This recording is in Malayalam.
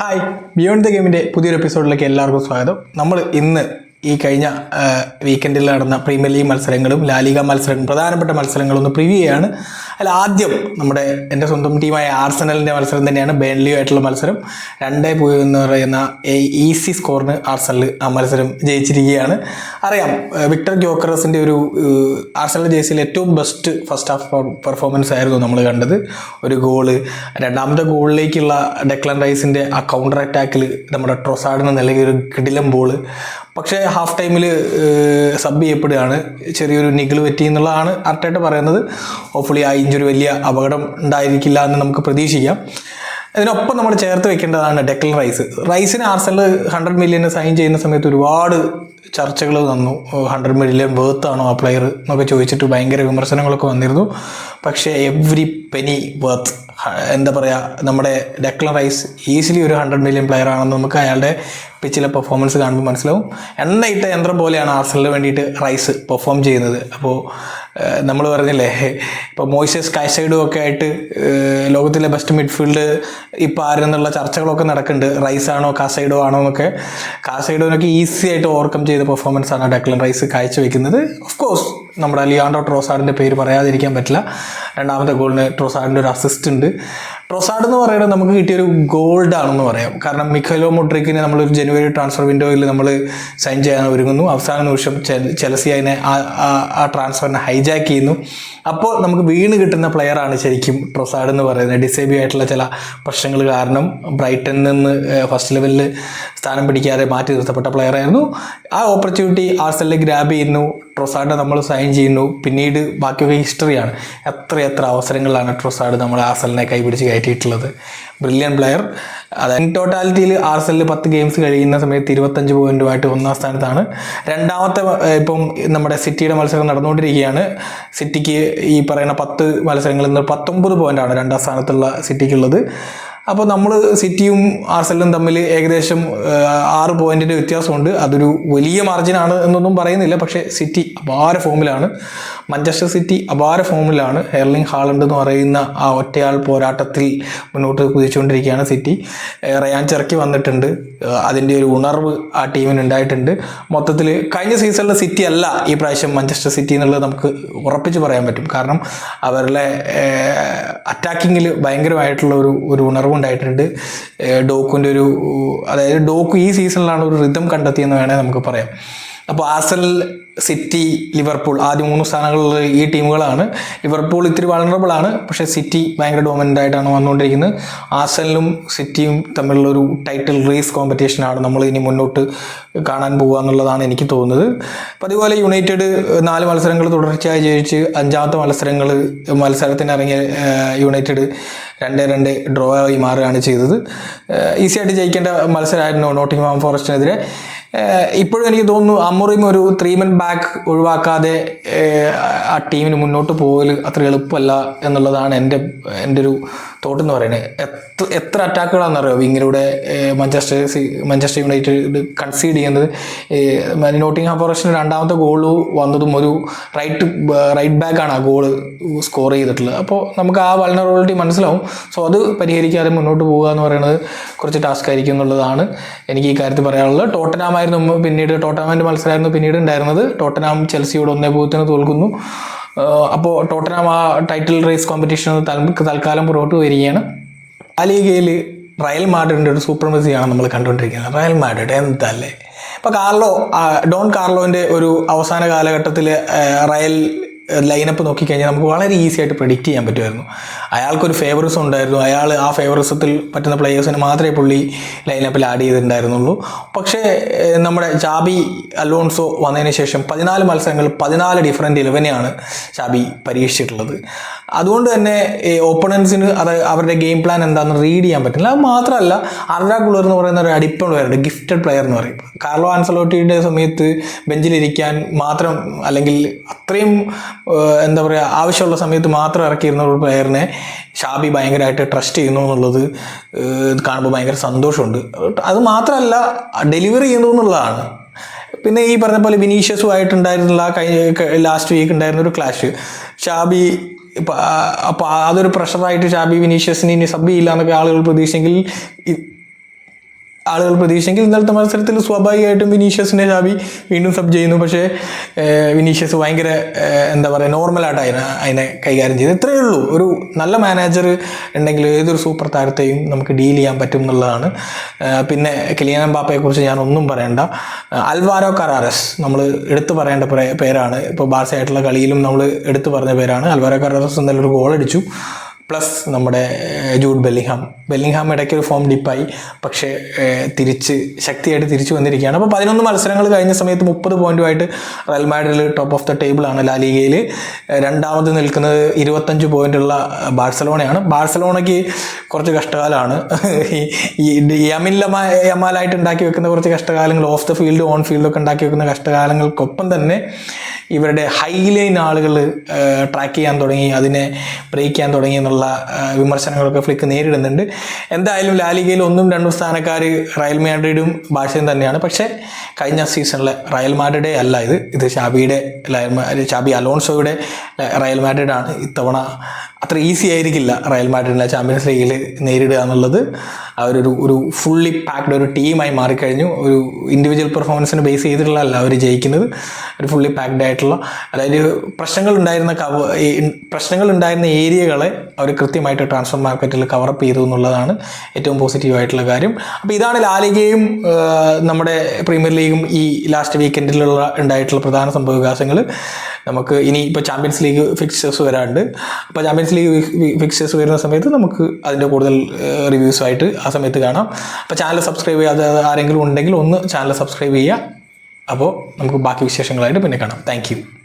ഹായ് ബിയോണ്ട് ദ ഗെയിമിന്റെ പുതിയൊരു എപ്പിസോഡിലേക്ക് എല്ലാവർക്കും സ്വാഗതം. നമ്മൾ ഇന്ന് ഈ കഴിഞ്ഞ വീക്കെൻഡിൽ നടന്ന പ്രീമിയർ ലീഗ് മത്സരങ്ങളും ലാലിക മത്സരങ്ങളും പ്രധാനപ്പെട്ട മത്സരങ്ങളും ഒന്ന് പ്രിവ്യൂ ചെയ്യാണ്. അതിൽ ആദ്യം നമ്മുടെ എന്റെ സ്വന്തം ടീമായ ആർസനലിന്റെ മത്സരം തന്നെയാണ് ബേൺലിയുമായിട്ടുള്ള മത്സരം. രണ്ടേ പൂജ്യം എന്ന് പറയുന്ന ഈസി സ്കോറിന് ആർസനൽ ആ മത്സരം ജയിച്ചിരിക്കുകയാണ്. അറിയാം വിക്ടർ ജോക്കറസിന്റെ ഒരു ആർസനൽ ജേഴ്സിയിൽ ഏറ്റവും ബെസ്റ്റ് ഫസ്റ്റ് ഹാഫ് പെർഫോമൻസ് ആയിരുന്നു നമ്മൾ കണ്ടത്. ഒരു ഗോൾ രണ്ടാമത്തെ ഗോളിലേക്കുള്ള ഡെക്ലൻ റൈസിന്റെ ആ കൗണ്ടർ അറ്റാക്കിൽ നമ്മുടെ ട്രൊസാഡിന് നൽകിയ ഒരു കിടിലം ബോൾ പക്ഷേ ഹാഫ് ടൈമിൽ സബ് ചെയ്യപ്പെടുകയാണ്. ചെറിയൊരു നിഗിൾ പറ്റി എന്നുള്ളതാണ് അർട്ടായിട്ട് പറയുന്നത്. ഹോപ്പ്ഫുള്ളി ആ ഇഞ്ചൊരു വലിയ അപകടം ഉണ്ടായിരിക്കില്ല എന്ന് നമുക്ക് പ്രതീക്ഷിക്കാം. അതിനൊപ്പം നമ്മൾ ചേർത്ത് വെക്കേണ്ടതാണ് ഡെക്ലൻ റൈസ് റൈസിന് ആർസെൽ ഹൺഡ്രഡ് മില്യന് സൈൻ ചെയ്യുന്ന സമയത്ത് ഒരുപാട് ചർച്ചകൾ വന്നു. ഹൺഡ്രഡ് മില്യൺ വേർത്ത് ആണോ ആ പ്ലെയർ എന്നൊക്കെ ചോദിച്ചിട്ട് ഭയങ്കര വിമർശനങ്ങളൊക്കെ വന്നിരുന്നു. പക്ഷേ എവ്രി പെനി വേർത്ത് എന്താ പറയുക നമ്മുടെ ഡെക്ലൻ റൈസ് ഈസിലി ഒരു ഹൺഡ്രഡ് മില്യൺ പ്ലെയർ ആണെന്ന് നമുക്ക് അയാളുടെ പിച്ചിലെ പെർഫോമൻസ് കാണുമ്പോൾ മനസ്സിലാവും. എണ്ണയിട്ട യന്ത്രം പോലെയാണ് ആർസലിന് വേണ്ടിയിട്ട് റൈസ് പെർഫോം ചെയ്യുന്നത്. അപ്പോൾ നമ്മൾ പറഞ്ഞില്ലേ ഇപ്പോൾ മോയിസസ് കായ്സൈഡും ഒക്കെ ആയിട്ട് ലോകത്തിലെ ബെസ്റ്റ് മിഡ്ഫീൽഡ് ഇപ്പോൾ ആരെന്നുള്ള ചർച്ചകളൊക്കെ നടക്കുന്നുണ്ട്. റൈസ് ആണോ കാസൈഡോ ആണോ എന്നൊക്കെ. കാസൈഡോനൊക്കെ ഈസി ആയിട്ട് ഓവർകം ചെയ്ത പെർഫോമൻസ് ആണ് ഡെക്ലൻ റൈസ് കാഴ്ചവെക്കുന്നത്. ഓഫ് കോഴ്സ് നമ്മുടെ ലിയാൻഡോ ട്രോസാഡിന്റെ പേര് പറയാതിരിക്കാൻ പറ്റില്ല. രണ്ടാമത്തെ ഗോളിന് ട്രോസാഡിന്റെ ഒരു അസിസ്റ്റ് ഉണ്ട്. ട്രോസാഡ് എന്ന് പറയുന്നത് നമുക്ക് കിട്ടിയൊരു ഗോൾഡ് ആണെന്ന് പറയാം. കാരണം മിഖലോ മുട്രിക്കിനെ നമ്മളൊരു ജനുവരി ട്രാൻസ്ഫർ വിൻഡോയിൽ നമ്മൾ സൈൻ ചെയ്യാൻ ഒരുങ്ങുന്നു. അവസാന നിമിഷം ചെലസി അതിനെ ആ- ട്രാൻസ്ഫറിനെ ഹൈജാക്ക് ചെയ്യുന്നു. അപ്പോൾ നമുക്ക് വീണ് കിട്ടുന്ന പ്ലെയറാണ് ശരിക്കും ട്രോസാഡ് എന്ന് പറയുന്നത്. ഡിസേബിൾ ആയിട്ടുള്ള ചില പ്രശ്നങ്ങൾ കാരണം ബ്രൈറ്റനിൽ നിന്ന് ഫസ്റ്റ് ലെവലിൽ സ്ഥാനം പിടിക്കാതെ മാറ്റി നിർത്തപ്പെട്ട പ്ലെയറായിരുന്നു ആ ഓപ്പർച്യൂണിറ്റി ആർസലിൽ ഗ്രാബ് ചെയ്യുന്നു. ട്രൊസാഡ് നമ്മൾ സൈൻ ചെയ്യുന്നു. പിന്നീട് ബാക്കിയൊക്കെ ഹിസ്റ്ററിയാണ് എത്ര എത്ര അവസരങ്ങളിലാണ് ട്രൊസാഡ് നമ്മൾ ആർസലിനെ കൈപിടിച്ച് കയറ്റിയിട്ടുള്ളത്. ബ്രില്യൻ പ്ലെയർ അതായത് ടോട്ടാലിറ്റിയിൽ ആർസലിൽ പത്ത് ഗെയിംസ് കഴിയുന്ന സമയത്ത് ഇരുപത്തഞ്ച് പോയിന്റുമായിട്ട് ഒന്നാം സ്ഥാനത്താണ്. രണ്ടാമത്തെ ഇപ്പം നമ്മുടെ സിറ്റിയുടെ മത്സരം നടന്നുകൊണ്ടിരിക്കുകയാണ്. സിറ്റിക്ക് ഈ പറയുന്ന പത്ത് മത്സരങ്ങളിൽ നിന്ന് പത്തൊമ്പത് പോയിന്റാണ് രണ്ടാം സ്ഥാനത്തുള്ള സിറ്റിക്കുള്ളത്. അപ്പോൾ നമ്മൾ സിറ്റിയും ആർസെല്ലും തമ്മിൽ ഏകദേശം ആറ് പോയിന്റിന്റെ വ്യത്യാസമുണ്ട്. അതൊരു വലിയ മാർജിനാണ് എന്നൊന്നും പറയുന്നില്ല. പക്ഷേ സിറ്റി അപാര ഫോമിലാണ് മഞ്ചസ്റ്റർ സിറ്റി അപാര ഫോമിലാണ് എർലിംഗ് ഹാളണ്ട് എന്ന് പറയുന്ന ആ ഒറ്റയാൾ പോരാട്ടത്തിൽ മുന്നോട്ട് കുതിച്ചുകൊണ്ടിരിക്കുകയാണ് സിറ്റി. റയാൻ ചിറക്കി വന്നിട്ടുണ്ട്. അതിന്റെ ഒരു ഉണർവ് ആ ടീമിന് ഉണ്ടായിട്ടുണ്ട്. മൊത്തത്തിൽ കഴിഞ്ഞ സീസണിലെ സിറ്റി അല്ല ഈ പ്രാവശ്യം മഞ്ചസ്റ്റർ സിറ്റി എന്നുള്ളത് നമുക്ക് ഉറപ്പിച്ച് പറയാൻ പറ്റും. കാരണം അവരുടെ അറ്റാക്കിങ്ങിൽ ഭയങ്കരമായിട്ടുള്ള ഒരു ഒരു ഉണർവ് ഉണ്ടായിട്ടുണ്ട്. ഡോക്കുവിന്റെ ഒരു അതായത് ഡോക്കു ഈ സീസണിലാണ് ഒരു റിതം കണ്ടെത്തിയെന്ന് വേണേൽ നമുക്ക് പറയാം. അപ്പോൾ ആസൽ സിറ്റി ലിവർപൂൾ ആദ്യ മൂന്ന് സ്ഥാനങ്ങളിൽ ഈ ടീമുകളാണ്. ലിവർപൂൾ ഇത്തിരി വളണറബിൾ ആണ്. പക്ഷേ സിറ്റി ഭയങ്കര ഡോമിനന്റ് ആയിട്ടാണ് വന്നുകൊണ്ടിരിക്കുന്നത്. ആസലിനും സിറ്റിയും തമ്മിലുള്ള ഒരു ടൈറ്റിൽ റേസ് കോമ്പറ്റീഷനാണ് നമ്മൾ ഇനി മുന്നോട്ട് കാണാൻ പോകുക എന്നുള്ളതാണ് എനിക്ക് തോന്നുന്നത്. അപ്പോൾ അതുപോലെ യുണൈറ്റഡ് നാല് മത്സരങ്ങൾ തുടർച്ചയായി ജയിച്ച് അഞ്ചാമത്തെ മത്സരങ്ങൾ മത്സരത്തിന് ഇറങ്ങിയ യുണൈറ്റഡ് രണ്ട് രണ്ട് ഡ്രോ ആയി മാറുകയാണ് ചെയ്തത്. ഈസി ആയിട്ട് ജയിക്കേണ്ട മത്സരമായിരുന്നു നോട്ടിംഗ് ഫോറസ്റ്റിനെതിരെ ഇപ്പോഴും എനിക്ക് തോന്നുന്നു അമ്മുറിയും ഒരു ത്രീ മൻ ബാക്ക് ഒഴിവാക്കാതെ ആ ടീമിന് മുന്നോട്ട് പോകൽ അത്ര എളുപ്പമല്ല എന്നുള്ളതാണ് എന്റെ എന്റെ ഒരു തോട്ട് എന്ന് പറയുന്നത്. എത്ര എത്ര അറ്റാക്കുകളാണെന്നറിയോ വിങ്ങിലൂടെ മഞ്ചസ്റ്റർ മഞ്ചസ്റ്റർ യുണൈറ്റഡ് കൺസീഡ് ചെയ്യുന്നത്. നോട്ടിംഗ് ഫോറസ്റ്റിന് രണ്ടാമത്തെ ഗോൾ വന്നതും ഒരു റൈറ്റ് റൈറ്റ് ബാക്കാണ് ആ ഗോൾ സ്കോർ ചെയ്തിട്ടുള്ളത്. അപ്പോൾ നമുക്ക് ആ വൾണറബിലിറ്റി മനസ്സിലാവും. സോ അത് പരിഹരിക്കാതെ മുന്നോട്ട് പോകുക എന്ന് പറയുന്നത് കുറച്ച് ടാസ്ക് ആയിരിക്കും എന്നുള്ളതാണ് എനിക്ക് ഈ കാര്യത്തിൽ പറയാനുള്ളത്. ടോട്ടനാമായിരുന്നു പിന്നീട് ടോട്ടനാമിന്റെ മത്സരമായിരുന്നു പിന്നീട് ഉണ്ടായിരുന്നത്. ടോട്ടനാം ചെൽസിയോട് ഒന്നേ പൂജ്യത്തിന് തോൽക്കുന്നു. അപ്പോൾ ടോട്ടനാം ആ ടൈറ്റിൽ റേസ് കോമ്പറ്റീഷൻ തൽക്കാലം പുറകോട്ട് വരികയാണ് ആ ലീഗയിൽ റയൽ മാഡ്രിഡിന്റെ ഒരു സൂപ്പർ മെസ്സിയാണ് നമ്മൾ കണ്ടുകൊണ്ടിരിക്കുന്നത്. റയൽ മാഡ്രിഡ് എന്തല്ലേ? ഇപ്പോൾ കാർലോ ഡോൺ കാർലോന്റെ ഒരു അവസാന കാലഘട്ടത്തിൽ റയൽ ലൈനപ്പ് നോക്കിക്കഴിഞ്ഞാൽ നമുക്ക് വളരെ ഈസി ആയിട്ട് പ്രെഡിക്റ്റ് ചെയ്യാൻ പറ്റുമായിരുന്നു. അയാൾക്കൊരു ഫേവറസ് ഉണ്ടായിരുന്നു. അയാൾ ആ ഫേവറസത്തിൽ പറ്റുന്ന പ്ലേയേഴ്സിന് മാത്രമേ പുള്ളി ലൈനപ്പിൽ ആഡ് ചെയ്തിട്ടുണ്ടായിരുന്നുള്ളൂ. പക്ഷേ നമ്മുടെ ചാബി അലോൺസോ വന്നതിന് ശേഷം പതിനാല് മത്സരങ്ങൾ പതിനാല് ഡിഫറെന്റ് ഇലവനെയാണ് ചാബി പരീക്ഷിച്ചിട്ടുള്ളത്. അതുകൊണ്ട് തന്നെ ഓപ്പണൻസിന് അത് അവരുടെ ഗെയിം പ്ലാൻ എന്താണെന്ന് റീഡ് ചെയ്യാൻ പറ്റില്ല. അത് മാത്രമല്ല അർഡ കുളർ എന്ന് പറയുന്ന ഒരു അടിപ്പം പ്ലെയറുണ്ട് ഗിഫ്റ്റഡ് പ്ലെയർ എന്ന് പറയും. കാർലോ ആൻസലോട്ടിയുടെ സമയത്ത് ബെഞ്ചിലിരിക്കാൻ മാത്രം അല്ലെങ്കിൽ അത്രയും എന്താ പറയുക ആവശ്യമുള്ള സമയത്ത് മാത്രം ഇറക്കിയിരുന്ന ഒരു പ്ലെയറിനെ ഷാബി ഭയങ്കരമായിട്ട് ട്രസ്റ്റ് ചെയ്യുന്നു എന്നുള്ളത് കാണുമ്പോൾ ഭയങ്കര സന്തോഷമുണ്ട്. അത് മാത്രമല്ല ഡെലിവറി ചെയ്യുന്നു എന്നുള്ളതാണ്. പിന്നെ ഈ പറഞ്ഞ പോലെ വിനീഷ്യസുമായിട്ടുണ്ടായിരുന്നുള്ള കഴിഞ്ഞ ലാസ്റ്റ് വീക്ക് ഉണ്ടായിരുന്ന ഒരു ക്ലാഷ് ഷാബി അപ്പോൾ അതൊരു പ്രഷറായിട്ട് ഷാബി വിനീഷ്യസിന് ഇനി സബ് ചെയ്യില്ല എന്നൊക്കെ ആളുകൾ പ്രതീക്ഷിച്ചെങ്കിൽ ആളുകൾ പ്രതീക്ഷിച്ചെങ്കിൽ ഇന്നലത്തെ മത്സരത്തിൽ സ്വാഭാവികമായിട്ടും വിനീഷ്യസിനെ ഷാബി വീണ്ടും സബ് ചെയ്യുന്നു. പക്ഷേ വിനീഷ്യസ് ഭയങ്കര എന്താ പറയുക നോർമലായിട്ട് അതിനെ അതിനെ കൈകാര്യം ചെയ്തു. ഇത്രയേ ഉള്ളൂ. ഒരു നല്ല മാനേജർ ഉണ്ടെങ്കിൽ ഏതൊരു സൂപ്പർ താരത്തെയും നമുക്ക് ഡീൽ ചെയ്യാൻ പറ്റും എന്നുള്ളതാണ്. പിന്നെ കിലിയാനം പാപ്പയെക്കുറിച്ച് കുറിച്ച് ഞാൻ ഒന്നും പറയണ്ട. അൽവാരോ കറാറസ് നമ്മൾ എടുത്തു പറയേണ്ട പേരാണ്. ഇപ്പോൾ ബാർസയായിട്ടുള്ള കളിയിലും നമ്മൾ എടുത്തു പറഞ്ഞ പേരാണ്. അൽവാരോ കറാറസ് ഇന്നലെ ഒരു ഗോൾ അടിച്ചു. പ്ലസ് നമ്മുടെ ജൂഡ് ബെല്ലിംഗ്ഹാം. ബെല്ലിംഗ്ഹാം ഇടയ്ക്ക് ഒരു ഫോം ഡിപ്പായി. പക്ഷേ തിരിച്ച് ശക്തിയായിട്ട് തിരിച്ചു വന്നിരിക്കുകയാണ്. അപ്പോൾ പതിനൊന്ന് മത്സരങ്ങൾ കഴിഞ്ഞ സമയത്ത് മുപ്പത് പോയിന്റുമായിട്ട് റയൽ മാഡ്രിഡിൽ ടോപ്പ് ഓഫ് ദ ടേബിളാണ് ലാ ലീഗയിൽ. രണ്ടാമത് നിൽക്കുന്നത് ഇരുപത്തഞ്ച് പോയിന്റുള്ള ബാഴ്സലോണയാണ്. ബാഴ്സലോണയ്ക്ക് കുറച്ച് കഷ്ടകാലമാണ്. ഈ ഈ യമിൻ ലമാ യമാലായിട്ട് ഉണ്ടാക്കി വെക്കുന്ന കുറച്ച് കഷ്ടകാലങ്ങൾ ഓഫ് ദ ഫീൽഡ് ഓൺ ഫീൽഡൊക്കെ ഉണ്ടാക്കി വെക്കുന്ന കഷ്ടകാലങ്ങൾക്കൊപ്പം തന്നെ ഇവരുടെ ഹൈലൈൻ ആളുകൾ ട്രാക്ക് ചെയ്യാൻ തുടങ്ങി അതിനെ ബ്രേക്ക് ചെയ്യാൻ തുടങ്ങി എന്നുള്ള ആ, വിമർശനങ്ങളൊക്കെ ഫ്ലിക്ക് നേരിടുന്നുണ്ട്. എന്തായാലും ലാലിഗയിൽ ഒന്നും രണ്ടും സ്ഥാനക്കാർ റയൽ മാഡ്രിഡും ബാഴ്സയും തന്നെയാണ്. പക്ഷേ കഴിഞ്ഞ സീസണിലെ റയൽ മാഡ്രിഡേ അല്ല ഇത്. ഇത് ഷാബിയുടെ ഷാബി അലോൺസോയുടെ റയൽ മാഡ്രിഡാണ്. ഇത്തവണ അത്ര ഈസി ആയിരിക്കില്ല റയൽ മാഡ്രിഡിനെ ചാമ്പ്യൻസ് ലീഗിൽ നേരിടുക എന്നുള്ളത്. അവരൊരു ഒരു ഫുള്ളി പാക്ഡ് ഒരു ടീമായി മാറിക്കഴിഞ്ഞു. ഒരു ഇൻഡിവിജ്വൽ പെർഫോമൻസിന് ബേസ് ചെയ്തിട്ടുള്ളതല്ല അവർ ജയിക്കുന്നത്. ഒരു ഫുള്ളി പാക്ഡ് ആയിട്ടുള്ള അതായത് പ്രശ്നങ്ങൾ ഉണ്ടായിരുന്ന പ്രശ്നങ്ങൾ ഉണ്ടായിരുന്ന ഏരിയകളെ അവർ കൃത്യമായിട്ട് ട്രാൻസ്ഫർ മാർക്കറ്റിൽ കവറപ്പ് ചെയ്തു എന്നുള്ളതാണ് ഏറ്റവും പോസിറ്റീവ് ആയിട്ടുള്ള കാര്യം. അപ്പോൾ ഇതാണ് ലാലികയും നമ്മുടെ പ്രീമിയർ ലീഗും ഈ ലാസ്റ്റ് വീക്കെൻഡിലുള്ള ഉണ്ടായിട്ടുള്ള പ്രധാന സംഭവവികാസങ്ങൾ നമുക്ക് ഇനി ഇപ്പോൾ ചാമ്പ്യൻസ് ലീഗ് ഫിക്സേഴ്സ് വരാറുണ്ട്. അപ്പോൾ ചാമ്പ്യൻസ് ലീഗ് ഫിക്സേഴ്സ് വരുന്ന സമയത്ത് നമുക്ക് അതിന്റെ കൂടുതൽ റിവ്യൂസുമായിട്ട് ആ സമയത്ത് കാണാം. അപ്പോൾ ചാനൽ സബ്സ്ക്രൈബ് ചെയ്യാതെ ആരെങ്കിലും ഉണ്ടെങ്കിൽ ഒന്ന് ചാനൽ സബ്സ്ക്രൈബ് ചെയ്യുക. അപ്പോൾ നമുക്ക് ബാക്കി വിശേഷങ്ങളായിട്ട് പിന്നെ കാണാം. താങ്ക്